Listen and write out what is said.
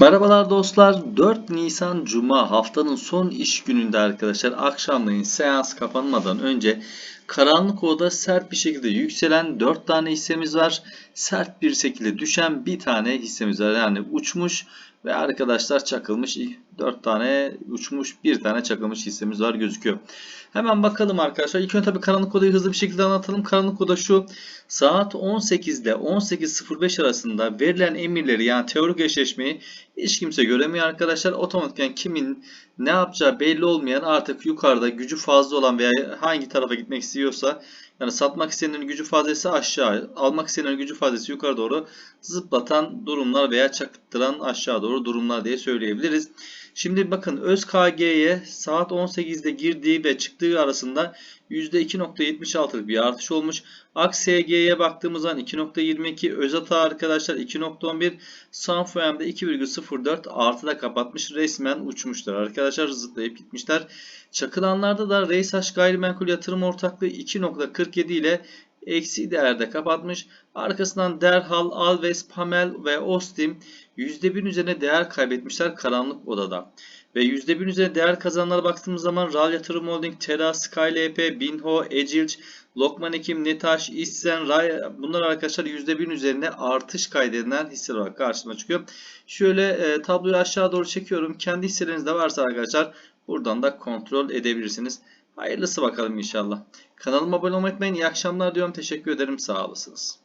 Merhabalar dostlar. 4 Nisan Cuma haftanın son iş gününde arkadaşlar akşamleyin seans kapanmadan önce karanlık odada sert bir şekilde yükselen 4 tane hissemiz var. Sert bir şekilde düşen bir tane hissemiz var. Yani uçmuş ve arkadaşlar çakılmış 4 tane uçmuş bir tane çakılmış hissemiz var gözüküyor. Hemen bakalım arkadaşlar. İlk önce tabii karanlık odayı hızlı bir şekilde anlatalım. Karanlık oda şu. Saat 18 ile 18.05 arasında verilen emirleri yani teorik eşleşmeyi hiç kimse göremiyor arkadaşlar. Otomatikman kimin ne yapacağı belli olmayan artık yukarıda gücü fazla olan veya hangi tarafa gitmek istiyorsa yani satmak isteyenin gücü fazlası aşağı, almak isteyenin gücü fazlası yukarı doğru zıplatan durumlar veya çakıttıran aşağı doğru durumlar diye söyleyebiliriz. Şimdi bakın öz KG'ye saat 18'de girdiği ve çıktığı arasında %2.76'lık bir artış olmuş. AKSG'ye baktığımız zaman 2.22, Özata arkadaşlar 2.11, Sunfirm'de 2.04 artıda kapatmış. Resmen uçmuşlar. Arkadaşlar zıplayıp gitmişler. Çakılanlarda da Reysaş Gayrimenkul Yatırım Ortaklığı 2.47 ile eksi değerde kapatmış. Arkasından Derhal, Alves, Pamel ve Ostim %1 üzerine değer kaybetmişler karanlık odada. Ve %1 üzerine değer kazananlara baktığımız zaman RAL Yatırım Holding, Tera, Skylp, Binho, Ecilç, Lokman Ekim, Netaş, İsten, Ray bunlar arkadaşlar %1'in üzerinde artış kaydedilen hisseler olarak karşıma çıkıyor. Şöyle e, tabloyu aşağı doğru çekiyorum. Kendi hisseleriniz de varsa arkadaşlar buradan da kontrol edebilirsiniz. Hayırlısı bakalım inşallah. Kanalıma abone olmayı unutmayın. İyi akşamlar diyorum. Teşekkür ederim. Sağ olasınız.